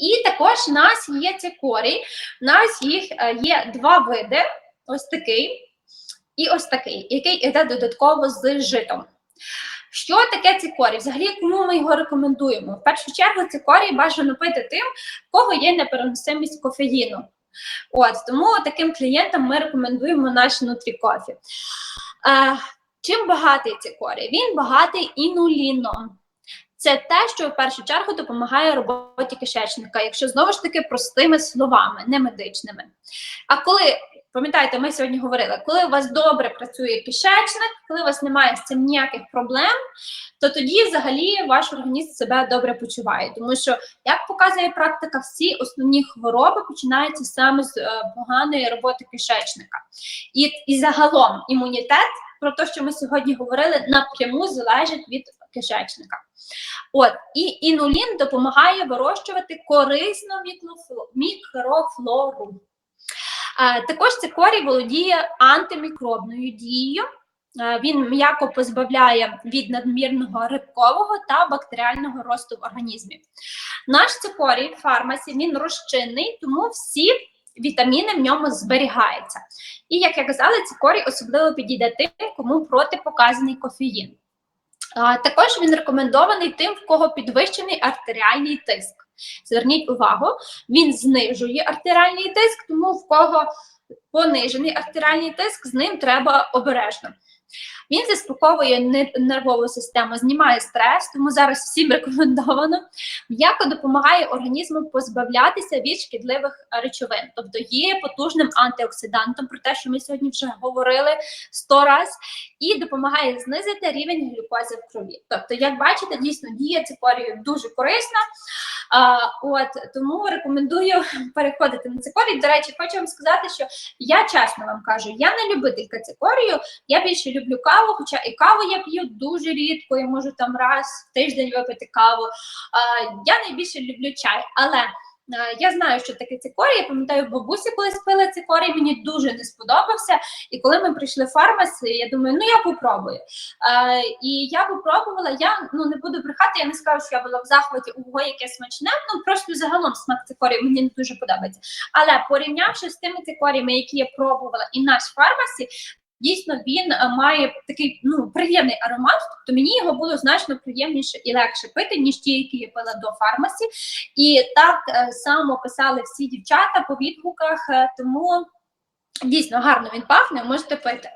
І також в нас є цикорій. У нас їх е, є два види: ось такий і ось такий, який йде додатково з житом. Що таке цикорій? Взагалі, кому ми його рекомендуємо? В першу чергу, цикорій бажано пити тим, в кого є непереносимість кофеїну. От тому таким клієнтам ми рекомендуємо наш нутрікофі. Е, чим багатий цикорій? Він багатий інуліном. Це те, що в першу чергу допомагає роботі кишечника, якщо знову ж таки простими словами, не медичними. А коли, пам'ятаєте, ми сьогодні говорили, коли у вас добре працює кишечник, коли у вас немає з цим ніяких проблем, то тоді взагалі ваш організм себе добре почуває. Тому що, як показує практика, всі основні хвороби починаються саме з е, поганої роботи кишечника. І, і загалом імунітет, про те, що ми сьогодні говорили, напряму залежить від кишечника. От, і інулін допомагає вирощувати корисну мікрофлору. Е, також цикорій володіє антимікробною дією. Е, Він м'яко позбавляє від надмірного рибкового та бактеріального росту в організмі. Наш цикорій фармасі він розчинний, тому всі вітаміни в ньому зберігаються. І як я казала, цикорій особливо підійде тим, кому протипоказаний кофеїн. Також він рекомендований тим, в кого підвищений артеріальний тиск. Зверніть увагу, він знижує артеріальний тиск, тому в кого понижений артеріальний тиск, з ним треба обережно. Він заспокоює нервову систему, знімає стрес, тому зараз всім рекомендовано. М'яко допомагає організму позбавлятися від шкідливих речовин, тобто є потужним антиоксидантом, про те, що ми сьогодні вже говорили сто раз, і допомагає знизити рівень глюкози в крові. Тобто, як бачите, дійсно дія цикорію дуже корисна. А, от тому рекомендую переходити на цикорій. До речі, хочу вам сказати, що я чесно вам кажу, я не любителька цикорію, я більше люблю каву, хоча і каву я п'ю дуже рідко, я можу там раз в тиждень випити каву. А, я найбільше люблю чай, але я знаю, що таке цикорій. Я пам'ятаю, бабусі колись пила цикорій, мені дуже не сподобався. І коли ми прийшли в фармаси, я думаю, ну я попробую. Е, і я попробувала, я ну не буду брехати, я не скажу, що я була в захваті, ого, яке смачне. Ну просто загалом смак цикорію мені не дуже подобається. Але порівнявши з тими цикоріями, які я пробувала, і наш фармасі. Дійсно, він е, має такий ну приємний аромат, тобто мені його було значно приємніше і легше пити, ніж ті, які я пила до фармасі. І так е, само писали всі дівчата по відгуках, е, тому дійсно гарно він пахне, можете пити.